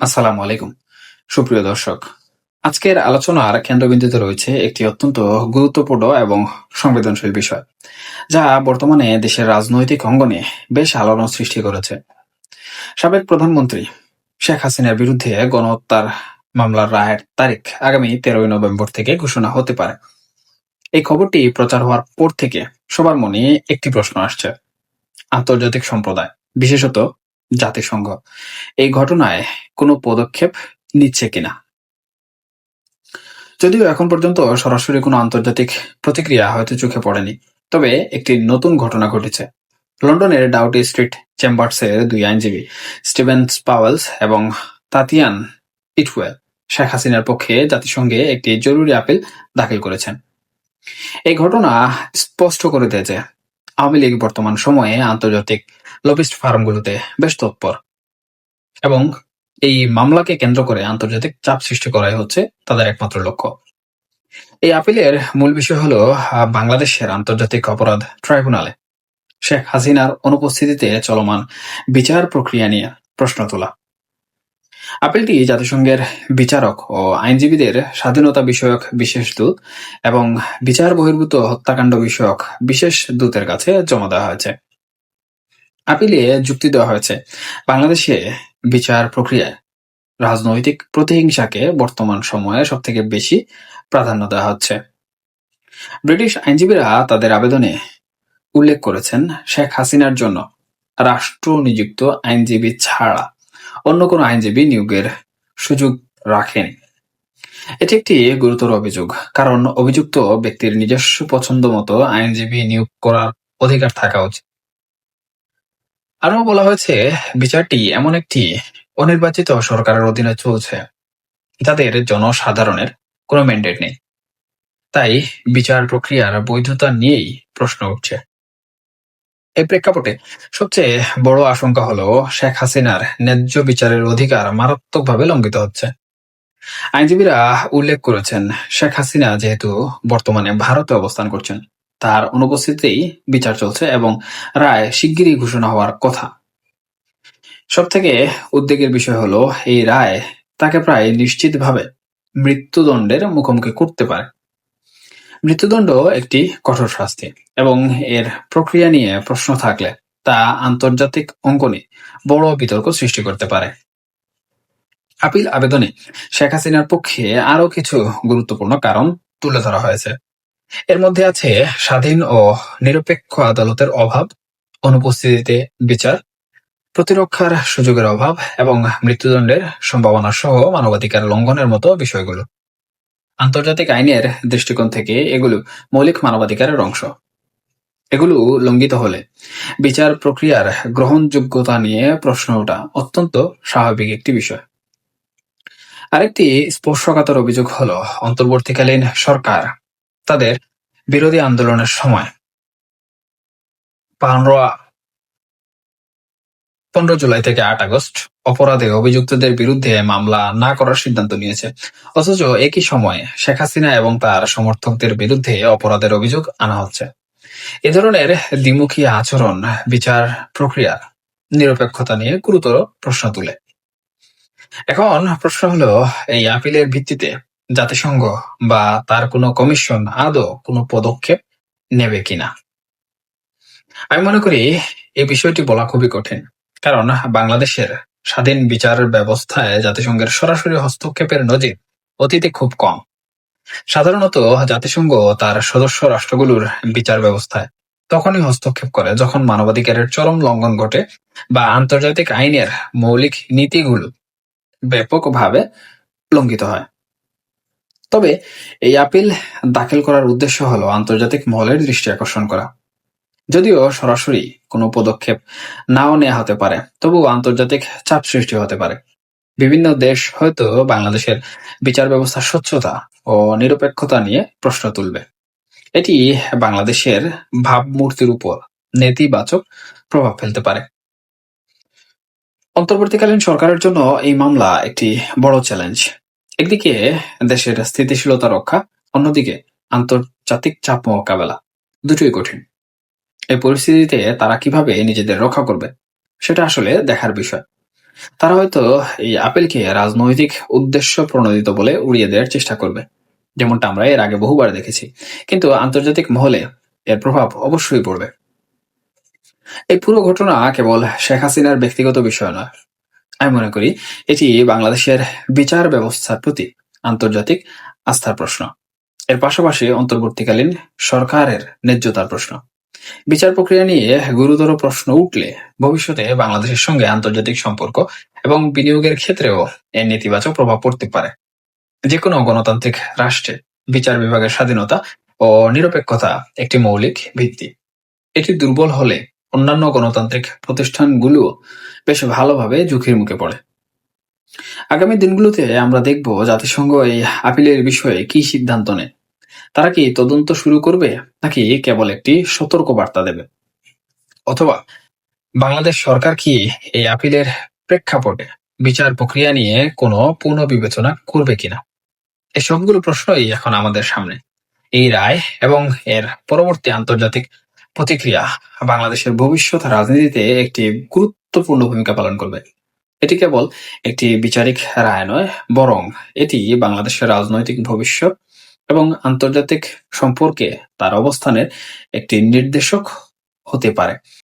আসসালামু আলাইকুম। সুপ্রিয় দর্শক, আজকের আলোচনার কেন্দ্রবিন্দুতে রয়েছে একটি অত্যন্ত গুরুত্বপূর্ণ এবং সংবেদনশীল বিষয়, যা বর্তমানে দেশের রাজনৈতিক অঙ্গনে বেশ আলোড়ন সৃষ্টি করেছে। সাবেক প্রধানমন্ত্রী শেখ হাসিনার বিরুদ্ধে গণহত্যার মামলার রায়ের তারিখ আগামী তেরোই নভেম্বর থেকে ঘোষণা হতে পারে। এই খবরটি প্রচার হওয়ার পর থেকে সবার মনে একটি প্রশ্ন আসছে, আন্তর্জাতিক সম্প্রদায়, বিশেষত জাতিসংঘ। এই ঘটনায় কোনো পদক্ষেপ নিচ্ছে কিনা? যদিও এখন পর্যন্ত সরাসরি কোনো আন্তর্জাতিক প্রতিক্রিয়া হয়তো চোখে পড়েনি, তবে একটি নতুন ঘটনা ঘটেছে। লন্ডনের ডাউটি স্ট্রিট চেম্বার্সের দুই আইনজীবী স্টিভেন পাওয়েলস এবং তাতিয়ান ইটওয়েল, শেখ হাসিনার পক্ষে জাতিসংঘে একটি জরুরি আপিল দাখিল করেছেন। এই ঘটনা স্পষ্ট করে দেয় যে আওয়ামী লীগ বর্তমান সময়ে আন্তর্জাতিক লবিস্ট ফার্মগুলোতে বেশ তৎপর। এবং এই মামলাকে কেন্দ্র করে আন্তর্জাতিক চাপ সৃষ্টি করাই হচ্ছে তাদের একমাত্র লক্ষ্য। এই আপিলের মূল বিষয় হলো বাংলাদেশের আন্তর্জাতিক অপরাধ ট্রাইব্যুনালে শেখ হাসিনার অনুপস্থিতিতে চলমান বিচার প্রক্রিয়া নিয়ে প্রশ্ন তোলা। আপিলটি জাতিসংঘের বিচারক ও আইনজীবীদের স্বাধীনতা বিষয়ক বিশেষ দূত এবং বিচার বহির্ভূত হত্যাকাণ্ড বিষয়ক বিশেষ দূতের কাছে জমা দেওয়া হয়েছে। আপিলে যুক্তি দেওয়া হয়েছে, বাংলাদেশে বিচার প্রক্রিয়ায় রাজনৈতিক প্রতিহিংসাকে বর্তমান সময়ে সবথেকে বেশি প্রাধান্য দেওয়া হচ্ছে। ব্রিটিশ আইনজীবীরা তাদের আবেদনে উল্লেখ করেছেন, শেখ হাসিনার জন্য রাষ্ট্র নিযুক্ত আইনজীবী ছাড়া অন্য কোনো আইনজীবী নিয়োগের সুযোগ রাখেনি। এটি একটি গুরুতর অভিযোগ, কারণ অভিযুক্ত ব্যক্তির নিজস্ব পছন্দ মতো আইনজীবী নিয়োগ করার অধিকার থাকা উচিত। আরও বলা হয়েছে, বিচারটি এমন একটি অনির্বাচিত সরকারের অধীনে চলছে। যাদের জনসাধারণের কোনো ম্যান্ডেট নেই। তাই বিচার প্রক্রিয়ার বৈধতা নিয়েই প্রশ্ন উঠছে। এই প্রেক্ষাপটে সবচেয়ে বড় আশঙ্কা হলো শেখ হাসিনার ন্যায্য বিচারের অধিকার মারাত্মকভাবে লঙ্ঘিত হচ্ছে। আইনজীবীরা উল্লেখ করেছেন, শেখ হাসিনা যেহেতু বর্তমানে ভারতে অবস্থান করছেন, তার অনুপস্থিতিতেই বিচার চলছে এবং রায় শিগগিরই ঘোষণা হওয়ার কথা। সবথেকে উদ্বেগের বিষয় হলো, এই রায় তাকে প্রায় নিশ্চিতভাবে মৃত্যুদণ্ডের মুখোমুখি করতে পারে। মৃত্যুদণ্ড একটি কঠোর শাস্তি এবং এর প্রক্রিয়া নিয়ে প্রশ্ন থাকলে তা আন্তর্জাতিক অঙ্গনে বড় বিতর্ক সৃষ্টি করতে পারে। আপিল আবেদনে শেখ হাসিনার পক্ষে আরও কিছু গুরুত্বপূর্ণ কারণ তুলে ধরা হয়েছে। এর মধ্যে আছে স্বাধীন ও নিরপেক্ষ আদালতের অভাব, অনুপস্থিতিতে বিচার, প্রতিরক্ষার সুযোগের অভাব এবং মৃত্যুদণ্ডের সম্ভাবনা সহ মানবাধিকার লঙ্ঘনের মতো বিষয়গুলো। আন্তর্জাতিক আইনের দৃষ্টিকোণ থেকে এগুলো মৌলিক মানবাধিকারের অংশ। এগুলো লঙ্ঘিত হলে বিচার প্রক্রিয়ার গ্রহণযোগ্যতা নিয়ে প্রশ্ন ওঠা অত্যন্ত স্বাভাবিক একটি বিষয়। আরেকটি স্পর্শকাতর অভিযোগ হলো, অন্তর্বর্তীকালীন সরকার তাদের বিরোধী আন্দোলনের সময় পনেরো পনেরো জুলাই থেকে আট আগস্ট, অপরাধে অভিযুক্তদের বিরুদ্ধে মামলা না করার সিদ্ধান্ত নিয়েছে। অথচ একই সময়ে শেখ হাসিনা এবং তার সমর্থকদের বিরুদ্ধে অপরাধের অভিযোগ আনা হচ্ছে। এ ধরনের দ্বিমুখী আচরণ বিচার প্রক্রিয়ার নিরপেক্ষতা নিয়ে গুরুতর প্রশ্ন তুলে। এখন প্রশ্ন হলো, এই আপিলের ভিত্তিতে জাতিসংঘ বা তার কোনো কমিশন আদৌ কোনো পদক্ষেপ নেবে কিনা? আমি মনে করি এই বিষয়টি বলা খুবই কঠিন। কারণ বাংলাদেশের স্বাধীন বিচার ব্যবস্থায় জাতিসংঘের সরাসরি হস্তক্ষেপের নজির অতীতে খুব কম। সাধারণত জাতিসংঘ তার সদস্য রাষ্ট্রগুলোর বিচার ব্যবস্থায় তখনই হস্তক্ষেপ করে যখন মানবাধিকারের চরম লঙ্ঘন ঘটে বা আন্তর্জাতিক আইনের মৌলিক নীতিগুলো ব্যাপকভাবে লঙ্ঘিত হয়। তবে এই আপিল দাখিল করার উদ্দেশ্য হলো আন্তর্জাতিক মহলের দৃষ্টি আকর্ষণ করা। যদিও সরাসরি কোনো পদক্ষেপ নাও নেওয়া হতে পারে। তবুও আন্তর্জাতিক চাপ সৃষ্টি হতে পারে। বিভিন্ন দেশ হয়তো বাংলাদেশের বিচার ব্যবস্থার স্বচ্ছতা ও নিরপেক্ষতা নিয়ে প্রশ্ন তুলবে। এটি বাংলাদেশের ভাবমূর্তির উপর নেতিবাচক প্রভাব ফেলতে পারে। অন্তর্বর্তীকালীন সরকারের জন্য এই মামলা একটি বড় চ্যালেঞ্জ। একদিকে দেশের স্থিতিশীলতা রক্ষা, অন্যদিকে আন্তর্জাতিক চাপ মোকাবেলা। দুটোই কঠিন। এই পরিস্থিতিতে তারা কীভাবে নিজেদের রক্ষা করবে, সেটা আসলে দেখার বিষয়। তারা হয়তো এই আপিলকে রাজনৈতিক উদ্দেশ্য প্রণোদিত বলে উড়িয়ে দেওয়ার চেষ্টা করবে, যেমনটা আমরা এর আগে বহুবার দেখেছি। কিন্তু আন্তর্জাতিক মহলে এর প্রভাব অবশ্যই পড়বে। এই পুরো ঘটনা কেবল শেখ হাসিনার ব্যক্তিগত বিষয় নয়। আমি মনে করি এটি বাংলাদেশের বিচার ব্যবস্থার প্রতি আন্তর্জাতিক আস্থার প্রশ্ন। এর পাশাপাশি অন্তর্বর্তীকালীন সরকারের ন্যায্যতার প্রশ্ন। বিচার প্রক্রিয়া নিয়ে গুরুতর প্রশ্ন উঠলে ভবিষ্যতে বাংলাদেশের সঙ্গে আন্তর্জাতিক সম্পর্ক এবং বিনিয়োগের ক্ষেত্রেও এর নেতিবাচক প্রভাব পড়তে পারে। যে কোনো গণতান্ত্রিক রাষ্ট্রে বিচার বিভাগের স্বাধীনতা ও নিরপেক্ষতা একটি মৌলিক ভিত্তি। এটি দুর্বল হলে অন্যান্য গণতান্ত্রিক প্রতিষ্ঠানগুলো বেশ ভালোভাবে ঝুঁকির মুখে পড়ে। আগামী দিনগুলোতে আমরা দেখব জাতিসংঘ এই আপিলের বিষয়ে কি সিদ্ধান্ত নেয়। তারা কি তদন্ত শুরু করবে? নাকি কেবল একটি সতর্ক বার্তা দেবে? অথবা বাংলাদেশ সরকার কি এই আপিলের প্রেক্ষাপটে বিচার প্রক্রিয়া নিয়ে কোনো পুনর্বিবেচনা করবে কিনা? এই সবগুলো প্রশ্নই এখন আমাদের সামনে। এই রায় এবং এর পরবর্তী আন্তর্জাতিক প্রতিক্রিয়া বাংলাদেশের ভবিষ্যৎ রাজনীতিতে একটি গুরুত্বপূর্ণ ভূমিকা পালন করবে। এটি কেবল একটি বিচারিক রায় নয়, বরং এটি বাংলাদেশের রাজনৈতিক ভবিষ্যৎ এবং আন্তর্জাতিক সম্পর্কে তার অবস্থানের একটি নির্দেশক হতে পারে।